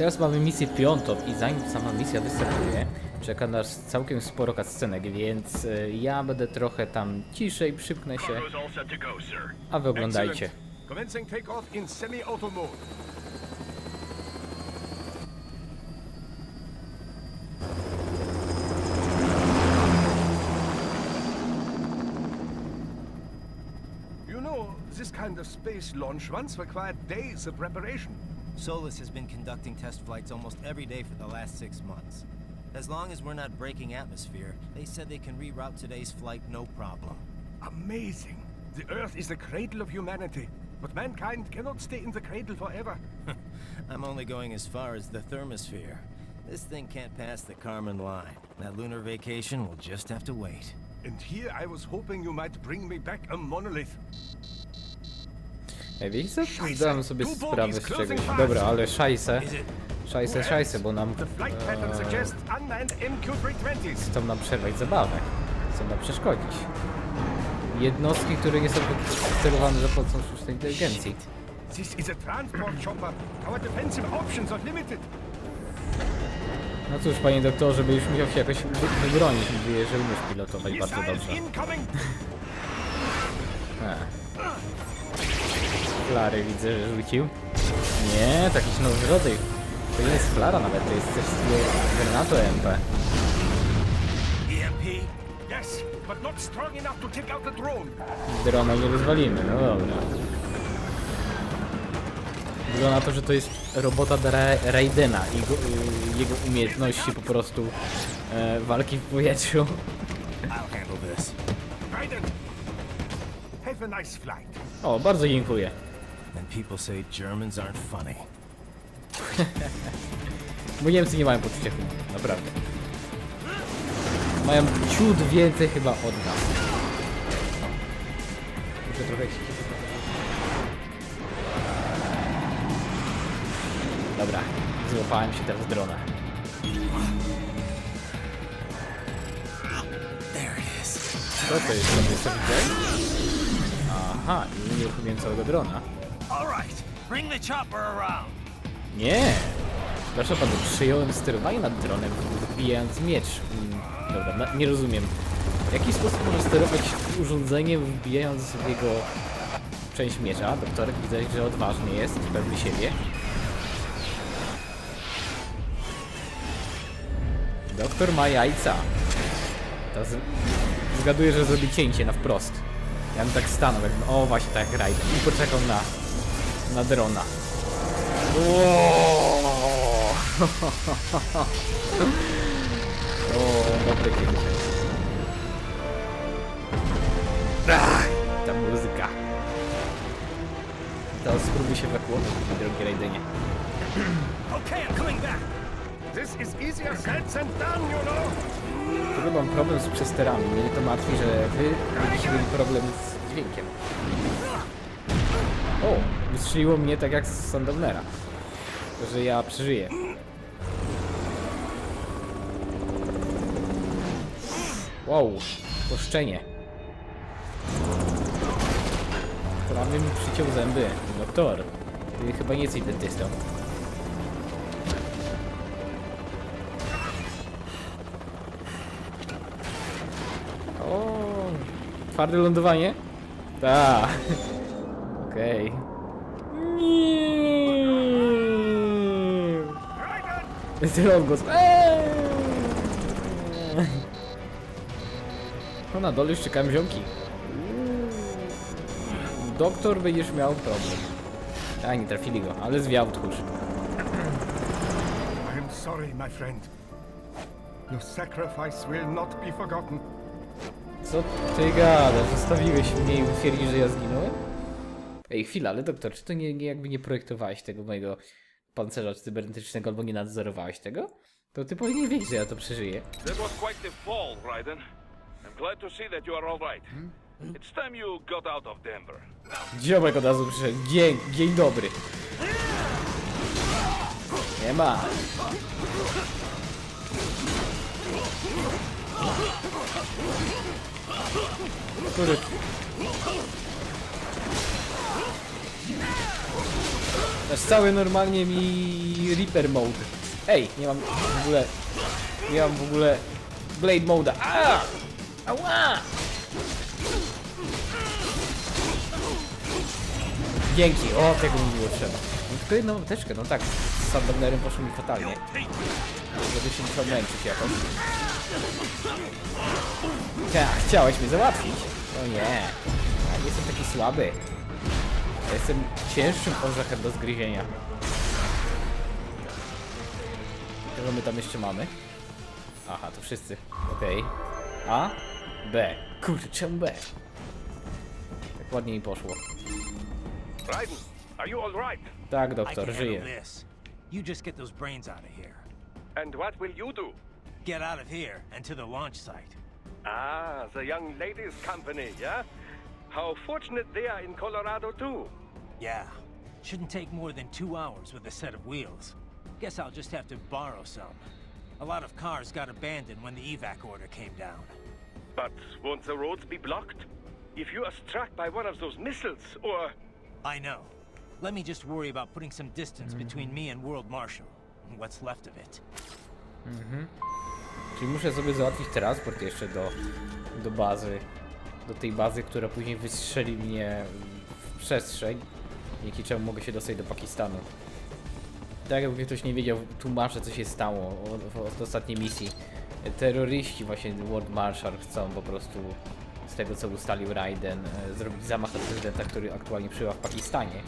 Teraz mamy misję piątą i zanim sama misja wystartuje, czeka nas całkiem sporo cutscenek, więc e, ja będę trochę tam ciszej, przypnę się, Cargo's all set to go, sir. a wy oglądajcie. Excellent. Commencing takeoff in semi-auto mode. You know, this kind of space launch once required days of preparation. Solus has been conducting test flights almost every day for the last six months. As long as we're not breaking atmosphere, they said they can reroute today's flight no problem. Amazing. The Earth is the cradle of humanity, but mankind cannot stay in the cradle forever. I'm only going as far as the thermosphere. This thing can't pass the Karman line. That lunar vacation will just have to wait. And here I was hoping you might bring me back a monolith. Ej, wiecie co? Zdałem sobie sprawę z czegoś. Dobra, ale szajse, szajse, szajse, bo nam e, suggests unmanned MQ-320s. chcą nam przerwać zabawę, chcą nam przeszkodzić. Jednostki, które nie są celowane za pomocą sztucznej inteligencji. This is a transport chopper. Our defensive options are limited. No cóż, panie doktorze, byś musiał się jakoś wy- wybronić, mówię, że umiesz pilotować bardzo dobrze. E. Flary widzę, że rzucił. Nie, to jakiś nowy rodzaj. To nie jest flara nawet, to jest coś z granatu MP. EMP? Yes, but not strong enough to take out the drone. Drona nie rozwalimy, no dobra. Wygląda na to, że to jest robota dla Ra- Raidena i go, y, jego umiejętności po prostu e, walki w powietrzu. I'll handle this. Raiden, have a nice flight. O, bardzo dziękuję. And people say Germans aren't funny. Bo Niemcy nie mają poczucia humoru, naprawdę. Mają ciut więcej chyba od nas. Muszę trochę się... Dobra, złapałem się teraz drona. Co to jest? To jest? Aha, i nie uruchomiłem całego drona. Nie! Proszę panu, przyjąłem sterowanie nad dronem, wbijając miecz. Mm, Dobra, na, nie rozumiem. W jaki sposób można sterować urządzeniem, wbijając w jego część miecza? Doktorek widzę, że odważny jest, pewny siebie. Doktor ma jajca. To z... Zgaduję, że zrobi cięcie na wprost. Ja bym tak stanął, jakbym, o właśnie tak Raiden. I poczekał na, na drona. Wow. O, dobry. Ach, ta muzyka. Teraz spróbuj się ewakuować, drogi Raidenie. Okay, I'm coming back. This is easier said than done, you know. Chyba mam problem z przesterami. Mnie to martwi, że wy będziecie mieli problem z dźwiękiem. O, wystrzeliło mnie tak jak z Sandownera. Że ja przeżyję. Wow, poszczenie. Prawie mi przyciął zęby. Doktor, ty chyba nie jesteś dentystą. Twarde lądowanie? Tak. Okej. Raiden, Ten odgłos. Eee. No na dole już czekałem ziomki. Doktor będziesz miał problem. A nie trafili go, ale zwiał tchórz. I am sorry, my friend. Your sacrifice will not be. Co ty gadasz? Zostawiłeś mnie i twierdzisz, że ja zginąłem? Ej, chwila, ale doktor, czy to nie, nie jakby nie projektowałeś tego mojego pancerza cybernetycznego albo nie nadzorowałeś tego? To ty powinien wiedzieć, że ja to przeżyję. That was quite the fall, Raiden. I'm glad to see that you are all right. It's time you got out of Denver. Ziomek od razu przyszedł. Dzień, dzień dobry. Nie ma. Który? Aż cały normalnie mi Reaper mode. Ej, nie mam w ogóle... Nie mam w ogóle Blade moda. A! Ała! Dzięki, o tego mi było trzeba. Tylko jedną no tak, z Sandbernerem poszło mi fatalnie. Żeby się musiał męczyć jakoś. Ja, chciałeś mnie załatwić? O nie, ja nie jestem taki słaby. Ja jestem cięższym orzechem do zgryzienia. Kogo my tam jeszcze mamy? Aha, to wszyscy. Okej. A? B. Kurde, czemu B? Tak ładnie mi poszło. Are you all right? Tak, I doktor, can handle żyje. this. You just get those brains out of here. And what will you do? Get out of here and to the launch site. Ah, the young ladies' company, yeah? How fortunate they are in Colorado, too. Yeah. Shouldn't take more than two hours with a set of wheels. Guess I'll just have to borrow some. A lot of cars got abandoned when the evac order came down. But won't the roads be blocked? If you are struck by one of those missiles, or... I know. Let me just worry about putting some distance between me and World Marshal. What's left of it. Czyli muszę sobie załatwić transport jeszcze do, do bazy. Do tej bazy, która później wystrzeli mnie w przestrzeń. Dzięki czemu mogę się dostać do Pakistanu. Tak jakby ktoś nie wiedział, tłumaczę co się stało od, od ostatniej misji. Terroryści właśnie World Marshal chcą po prostu z tego co ustalił Raiden e, zrobić zamach na prezydenta, który aktualnie przybywa w Pakistanie.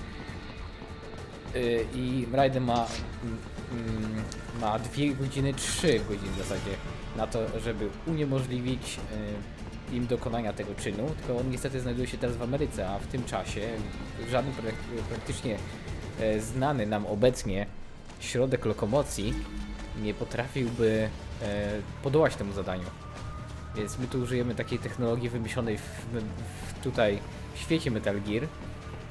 Y, i Raiden ma, mm, mm, ma 2 godziny, 3 godziny w zasadzie na to, żeby uniemożliwić y, im dokonania tego czynu, tylko on niestety znajduje się teraz w Ameryce, a w tym czasie żaden prak- praktycznie e, znany nam obecnie środek lokomocji nie potrafiłby e, podołać temu zadaniu. Więc my tu użyjemy takiej technologii wymyślonej w, w tutaj w świecie Metal Gear,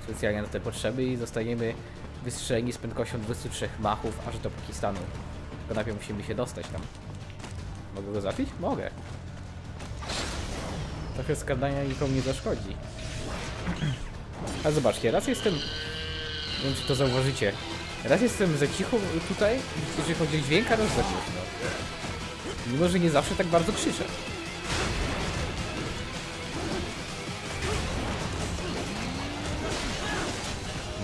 specjalnie na te potrzeby i zostaniemy wystrzeleni z prędkością 23 machów aż do Pakistanu. Tylko najpierw musimy się dostać tam. Mogę go zabić? Mogę. Trochę skradania nikomu nie zaszkodzi. A zobaczcie, raz jestem... Nie wiem czy to zauważycie. Raz jestem za cicho tutaj, jeżeli chodzi o dźwięk, a raz za głośno. Mimo, że nie zawsze tak bardzo krzyczę.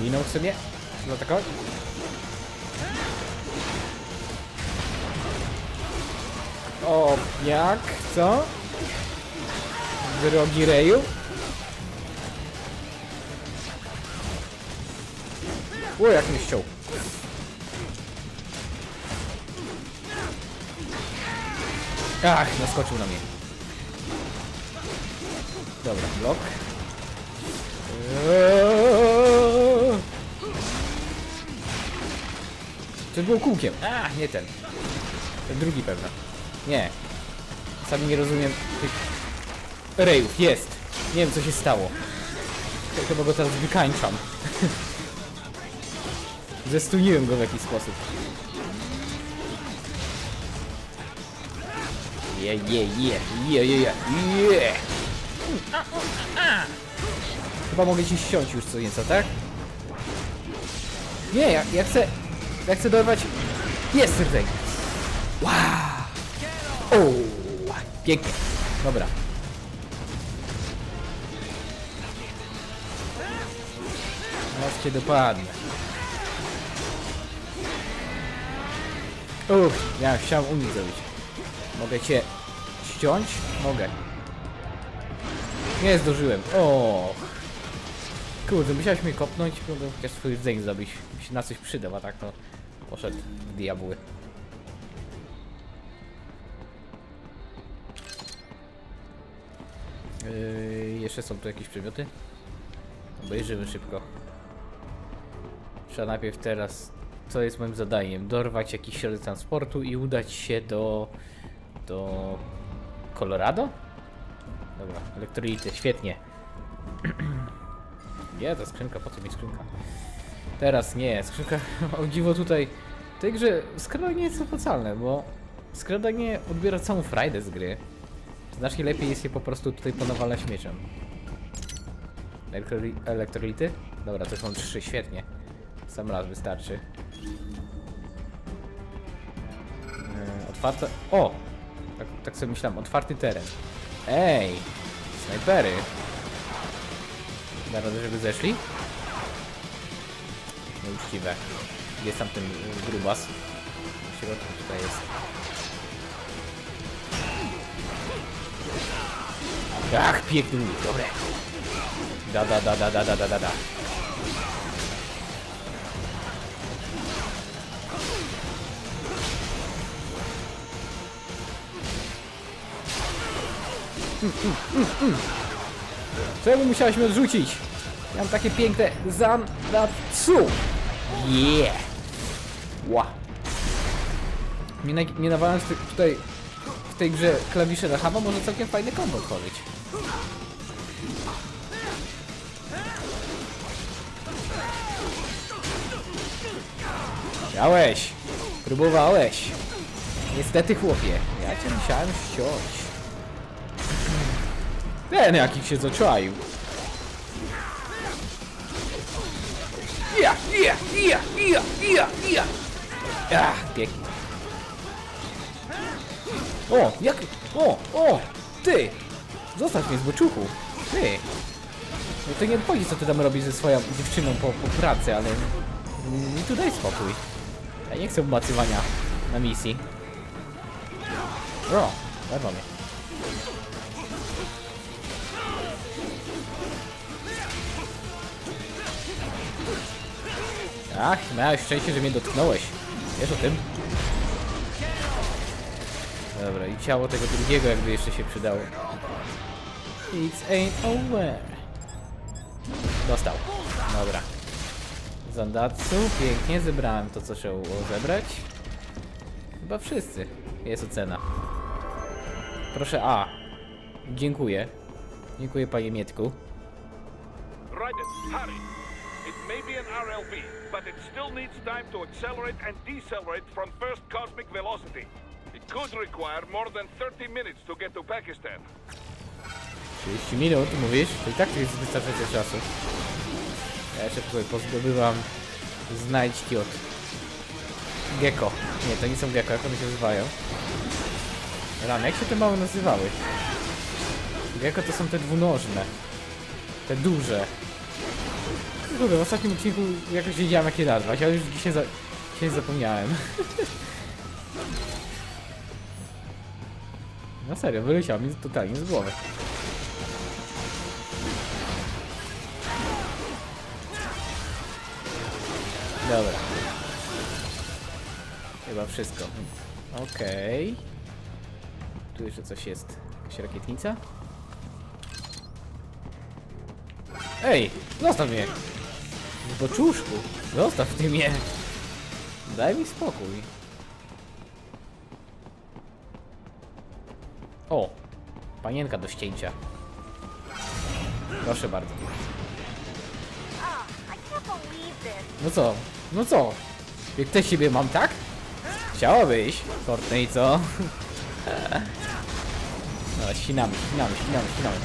Minął sobie. Zaatakować? O, jak? Co? Drogi Reju? O, jak mnie ściął. Ach, naskoczył na mnie. Dobra, blok. Eee. To było kółkiem. A, nie ten. Ten drugi pewno. Nie. Sami nie rozumiem tych rejów. Jest. Nie wiem co się stało. Ch- Chyba go teraz wykańczam. Zestuniłem go w jakiś sposób. Je, je, je, je, je, je, je. Chyba mogę ci ściąć już co nieco, tak? Nie, ja, ja chcę... Ja chcę dorwać... Jest rdzeń! Wow! O, pięknie. Dobra. Teraz cię dopadnę. Uff, ja chciałem unik zrobić. Mogę cię ściąć? Mogę. Nie zdążyłem. O. Kurde, musiałeś mnie kopnąć, kurde, chociaż swój rdzeń zrobić. Mi się na coś przydał, a tak to poszedł diabły. Yy, jeszcze są tu jakieś przedmioty? Obejrzymy szybko. Trzeba najpierw teraz, co jest moim zadaniem? Dorwać jakiś środek transportu i udać się do... do... Colorado? Dobra, elektrolity, świetnie. Nie, ta skrzynka, po co mi skrzynka? Teraz nie, skrzynka, o dziwo tutaj, w tej grze skradanie jest opłacalne, bo skradanie odbiera całą frajdę z gry. Znacznie lepiej jest je po prostu tutaj ponawalać mieczem. Elektroli- elektrolity? Dobra, to są trzy, świetnie. Sam raz wystarczy. Yy, otwarte... O! Tak, tak sobie myślałem, otwarty teren. Ej! Snajpery! Da radę, żeby zeszli? Nieuczciwe. Gdzie jest tam ten y, grubas? W środku tutaj jest. Ach, piękny unik, dobre. Da, da, da, da, da, da, da, da. Czemu musiałeś mnie odrzucić? Mam takie piękne zandatsu. Yeah. Ła. Nie, na, nie nawalając ty- tutaj w tej grze klawisze na hama może całkiem fajny kombo tworzyć. Chciałeś. Próbowałeś. Niestety chłopie. Ja cię musiałem ściąć. Ten jaki się zaczaił. Ja, ja, ja, ja, ja, ja. Ach, pięknie. O, jak... O, o, ty! Zostaw mnie z boczuchu. Ty! No to nie obchodzi, co ty tam robisz ze swoją dziewczyną po, po pracy, ale... Mi tu daj spokój. Ja nie chcę obmacywania na misji. O, darmo mnie. Ach, miałeś szczęście, że mnie dotknąłeś. Wiesz o tym? Dobra, i ciało tego drugiego jakby jeszcze się przydało. It's ain't over. Dostał. Dobra. Zandatsu, pięknie, zebrałem to, co trzeba było zebrać. Chyba wszyscy. Jest ocena. Proszę A. Dziękuję. Dziękuję, panie Mietku. Raiden, hurry. It may be an RLV, but it still needs time to accelerate and decelerate from first cosmic velocity. It could require more than 30 minutes to get to Pakistan. 30 minut, mówisz? To i tak jest wystarczająco czasu. Ja jeszcze tutaj pozdobywam znajdźki od gecko. Nie, to nie są gecko, jak one się nazywają. Rany, jak się te małe nazywały? Gecko to są te dwunożne. Te duże. Kurde, w ostatnim odcinku jakoś wiedziałem jak je nazwać, ale już dzisiaj, za... dzisiaj zapomniałem. No serio, wyleciał mi totalnie z głowy. Dobra. Chyba wszystko. Okej. Tu jeszcze coś jest. Jakaś rakietnica? Ej! Zostaw mnie! W boczuszku! Zostaw ty mnie! Daj mi spokój. O! Panienka do ścięcia. Proszę bardzo. No co? No co? Jak też siebie mam, tak? Chciałabyś, Courtney, co? No, ścinamy, ścinamy, ścinamy, ścinamy.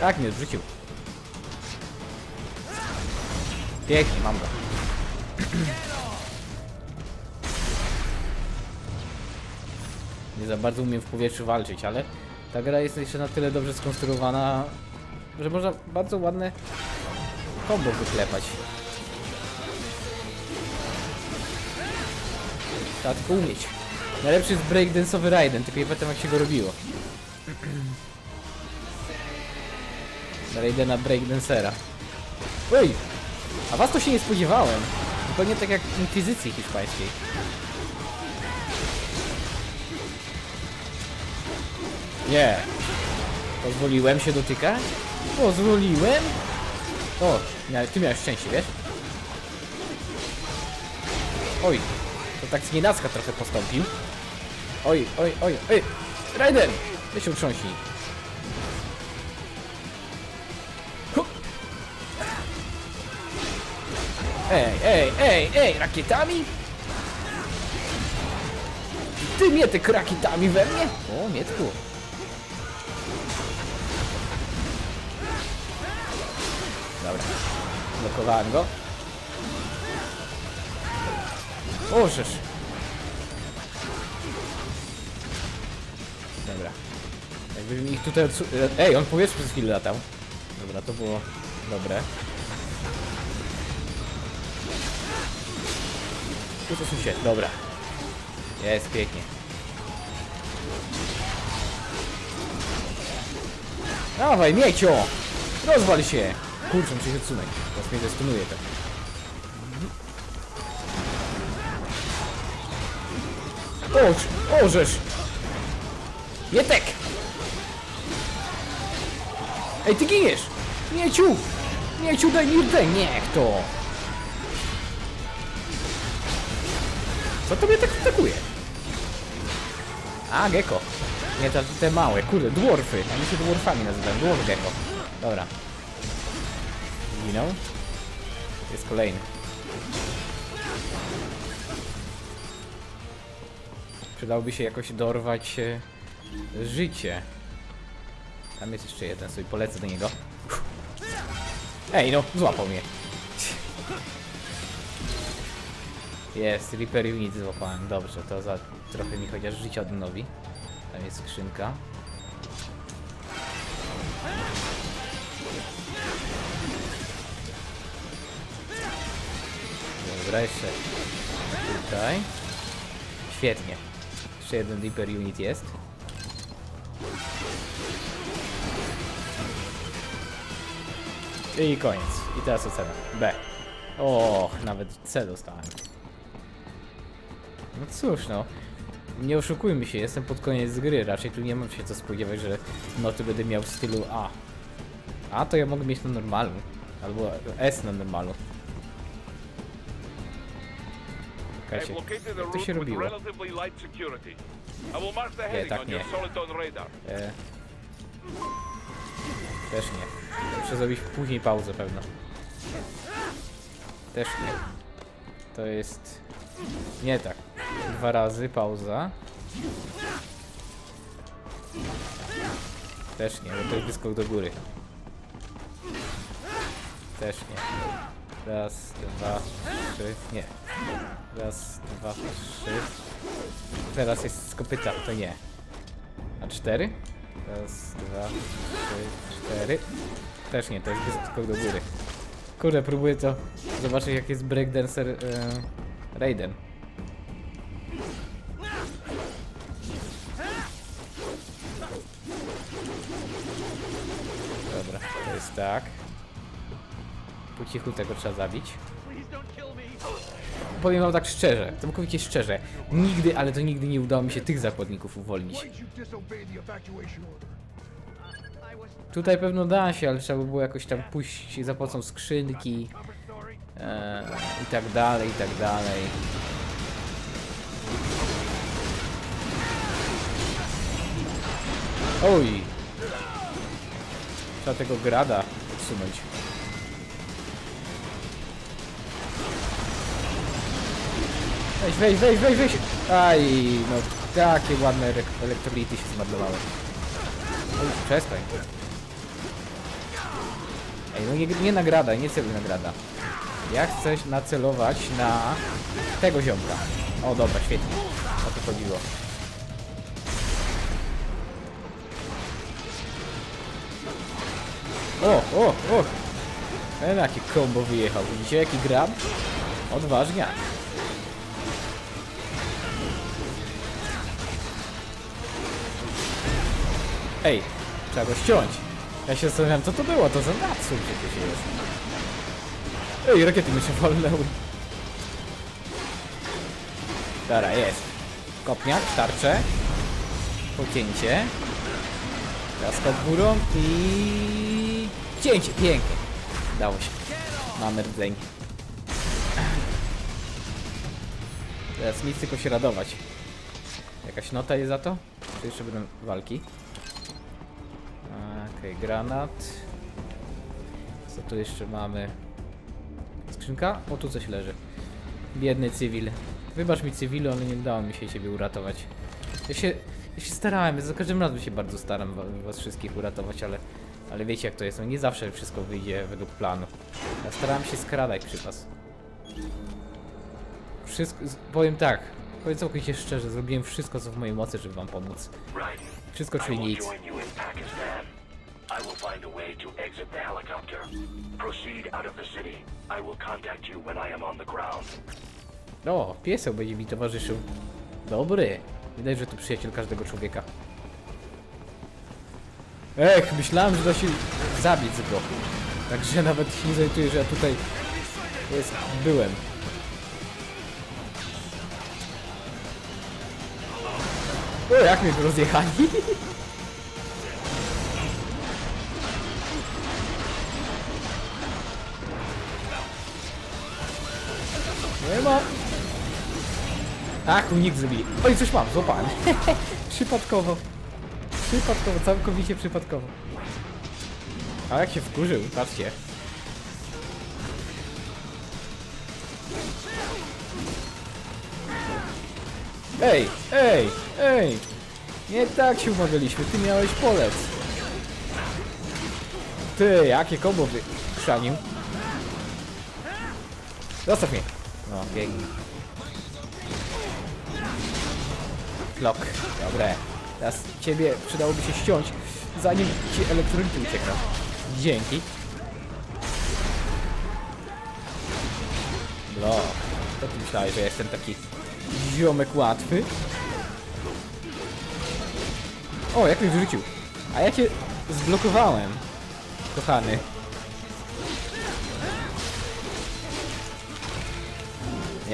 Tak, mnie odrzucił. Pięknie, mam go. Nie za bardzo umiem w powietrzu walczyć, ale ta gra jest jeszcze na tyle dobrze skonstruowana, że można bardzo ładne kombo wyklepać. Trzeba tylko umieć. Najlepszy jest breakdance'owy Raiden, tylko nie pamiętam jak się go robiło. Raidena breakdancera. Oj! A was to się nie spodziewałem. Zupełnie tak jak Inkwizycji hiszpańskiej. Nie. Pozwoliłem się dotykać? Pozwoliłem? O, ty miałeś szczęście, wiesz? Oj, to tak z nienacka trochę postąpił. Oj, oj, oj, oj! Raiden! Weź się utrząśnij. Ej, ej, ej, ej, rakietami? Ty mnie ty rakietami we mnie? O, Mietku. Dobra. Zablokowałem go. O, żeż. Dobra. Jakby mi ich tutaj odsu... Ej, on powietrze przez chwilę latał. Dobra, to było dobre. Się, dobra. Jest, pięknie. Dawaj, miecio! Rozwal się! Kurczę, muszę się odsunąć. Teraz mnie zestunuje to. Oż, ożesz! Mietek! Ej, ty giniesz! Mieciu! Mieciu, daj mi rdę! Niech to! Co to mnie tak atakuje? A, gecko. Nie, te, te małe, kurde, dwarfy. Oni się dwarfami nazywają, dwarf gecko. Dobra. Zginął. Jest kolejny. Przydałoby się jakoś dorwać e, życie. Tam jest jeszcze jeden, sobie polecę do niego. Ej, no, złapał mnie. Jest, Reaper Unit złapałem. Dobrze, to za trochę mi chociaż życie odnowi. Tam jest skrzynka. Dobra, jeszcze tutaj. Świetnie. Jeszcze jeden Reaper Unit jest. I koniec. I teraz ocena. B. O, nawet C dostałem. No cóż no. Nie oszukujmy się, jestem pod koniec gry. Raczej tu nie mam się co spodziewać, że noty będę miał w stylu A. A to ja mogę mieć na normalu. Albo S na normalu. Czekajcie, jak to się robiło? Nie, tak nie. E... Też nie. Muszę zrobić później pauzę pewno. Też nie. To jest... Nie tak. Dwa razy pauza. Też nie, bo to jest wyskok do góry. Też nie. Raz, dwa, trzy, nie. Raz, dwa, trzy. Teraz jest z kopyta, to nie. A cztery? Raz, dwa, trzy, cztery. Też nie, to jest wyskok do góry. Kurde, próbuję to zobaczyć jak jest breakdancer e, Raiden. Cichu tego trzeba zabić. Powiem wam tak szczerze, całkowicie szczerze, nigdy, ale to nigdy nie udało mi się tych zakładników uwolnić. Tutaj pewno da się, ale trzeba by było jakoś tam pójść za pomocą skrzynki e, i tak dalej, i tak dalej. Oj! Trzeba tego grada odsunąć. Weź, weź, weź, weź, weź! Aj, no takie ładne elektrolity się zmarnowały. Oj, przestań. Ej, no nie, nie nagrada, nie celuj nagrada. Ja chcę nacelować na tego ziomka. O, dobra, świetnie. O to chodziło. O, o, o! Ten jaki combo wyjechał. Widzicie jaki grab? Odważnia. Ej, trzeba go ściąć. Ja się zastanawiam, co to było, to za Natsu przecież jest. Ej, rakiety mi się walnęły. Dobra, jest. Kopniak, tarczę. Pocięcie. Teraz pod górą i... Cięcie, pięknie. Dało się. Mamy rdzeń. Teraz nic tylko się radować. Jakaś nota jest za to? Czy jeszcze będą walki? Okej, granat. Co tu jeszcze mamy? Skrzynka? O, tu coś leży. Biedny cywil. Wybacz mi cywilu, ale nie udało mi się ciebie uratować. Ja się, ja się starałem, za każdym razem się bardzo staram wa- was wszystkich uratować, ale, ale wiecie jak to jest, no nie zawsze wszystko wyjdzie według planu. Ja starałem się skradać przy was. Wszystko, powiem tak, powiem całkowicie szczerze, zrobiłem wszystko co w mojej mocy, żeby wam pomóc. Wszystko czyli nic. Way to exit the helicopter. Proceed out of the city. I will contact you when I am on the ground. O, pieseł będzie mi towarzyszył. Dobry. Widać, że to przyjaciel każdego człowieka. Ech, myślałem, że da się zabić go. Także nawet się nie zorientuję, że ja tutaj jest, byłem. O, jak mnie rozjechali. Nie ma. Ach, unik zrobili. Oj, coś mam, złapałem. przypadkowo. Przypadkowo, całkowicie przypadkowo. A jak się wkurzył, patrzcie. Ej, ej, ej! Nie tak się umawialiśmy, ty miałeś polec. Ty, jakie kombo wy... Chrzanił. Zostaw mnie. No, biegnij. Klok. Dobre. Teraz ciebie przydałoby się ściąć, zanim ci elektrolity uciekną. Dzięki. Blok. To ty myślałeś, że jestem taki ziomek łatwy? O, jak mnie wyrzucił. A ja cię zblokowałem. Kochany.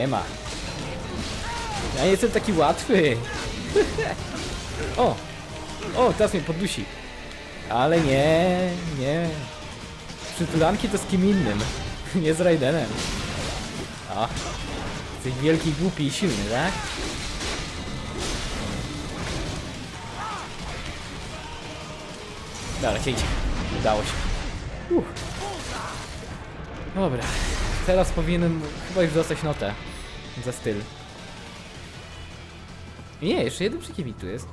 Nie ma. Ja nie jestem taki łatwy. o! O, teraz mnie poddusi. Ale nie, nie. Przytulanki to z kim innym. nie z Raidenem. O. Jesteś wielki, głupi i silny, tak? Dobra, cięcie. Udało się. Uff. Dobra. Teraz powinienem chyba już dostać notę. Za styl. Nie, jeszcze jeden przeciwnik tu jest.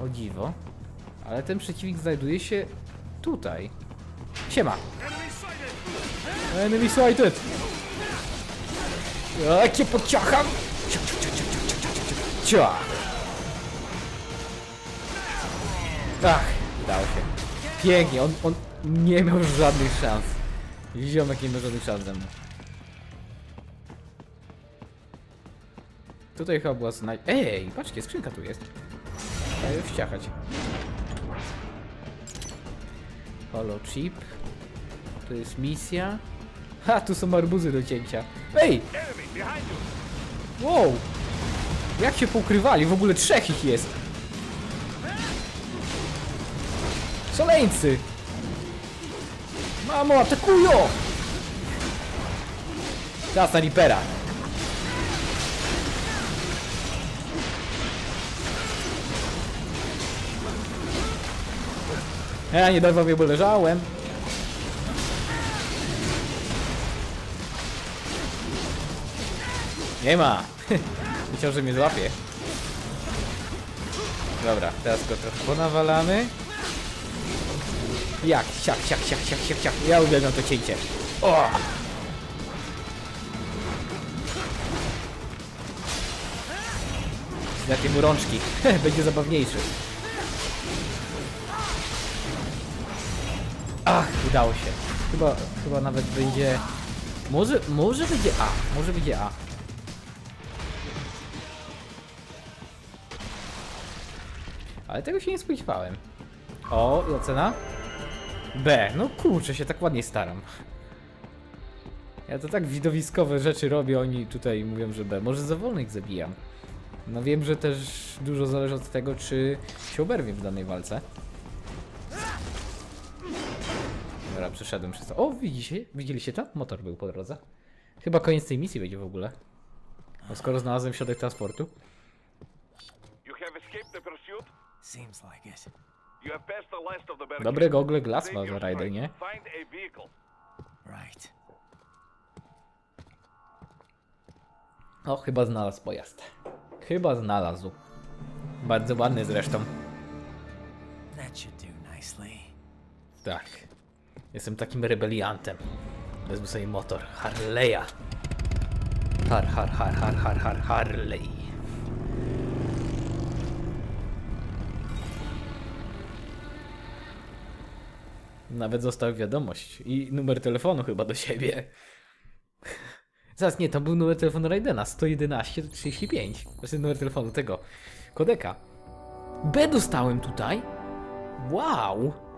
O dziwo. Ale ten przeciwnik znajduje się tutaj. Siema. Enemy sighted. Jakie podciacham. Ciach, ciach, ciach, ciach, ciach, ciach, ciach, ciach. Ach, udało się. Pięknie, on, on nie miał żadnych szans. Ziomek nie miał żadnych szans ze mną. Tutaj chyba była zna... Ej, patrzcie, skrzynka tu jest. Daję wciachać. Holo chip. To jest misja. Ha, tu są arbuzy do cięcia. Ej! Wow! Jak się poukrywali? W ogóle trzech ich jest. Szaleńcy! Mamo, atakują! Czas na Reapera. Ja nie dawam, bo leżałem. Nie ma! Myślał, że mnie złapie. Dobra, teraz go trochę ponawalamy. Jak? Siak, siak, siak, siak, siak, siak. Ja uwielbiam to cięcie. O! Znacie mu rączki. Będzie zabawniejszy. Ach, udało się. Chyba, chyba nawet będzie... Może, może będzie A. Może będzie A. Ale tego się nie spodziewałem. O, i ocena? B. No kurczę, się tak ładnie staram. Ja to tak widowiskowe rzeczy robię, oni tutaj mówią, że B. Może za wolno ich zabijam. No wiem, że też dużo zależy od tego, czy się oberwie w danej walce. Dobra, przeszedłem przez to. O, widzicie? Widzieliście to? Motor był po drodze. Chyba koniec tej misji będzie w ogóle. Bo skoro znalazłem środek transportu. You have escaped the pursuit. Seems like it. You have passed the last of the barricades. Dobre gogle glass ma Rider, nie? Find a vehicle. Right. O, chyba znalazł pojazd. Chyba znalazł. Bardzo ładny zresztą. That should do nicely. Tak. Jestem takim rebeliantem. Wezmę sobie motor. Harley'a. Har, har, har, har, har, har, Harley. Nawet został wiadomość i numer telefonu chyba do siebie. Zaraz, nie, to był numer telefonu Raidena, 111 35. To jest numer telefonu tego kodeka. B dostałem tutaj. Wow!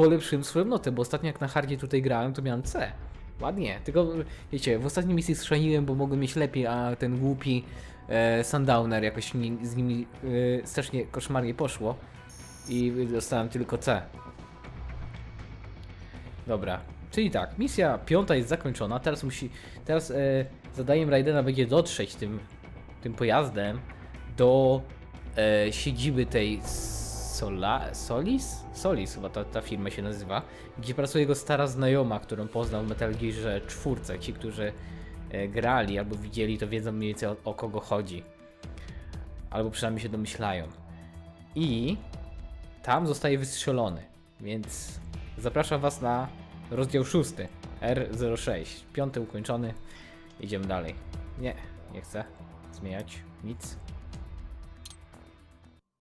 Polepszyłem swoją notę, bo ostatnio jak na hardzie tutaj grałem, to miałem C. Ładnie, tylko wiecie, w ostatniej misji strzeliłem, bo mogłem mieć lepiej, a ten głupi e, Sundowner jakoś z nimi e, strasznie koszmarnie poszło i dostałem tylko C. Dobra, czyli tak, misja piąta jest zakończona, teraz musi, teraz e, zadaniem Raidena będzie dotrzeć tym, tym pojazdem do e, siedziby tej Sola, Solis? Solis chyba ta, ta firma się nazywa, gdzie pracuje jego stara znajoma, którą poznał w Metal Gearze czwórce. Ci, którzy e, grali albo widzieli, to wiedzą mniej więcej o, o kogo chodzi. Albo przynajmniej się domyślają. I tam zostaje wystrzelony, więc zapraszam Was na rozdział 6, R06. Piąty ukończony, idziemy dalej. Nie, nie chcę zmieniać nic.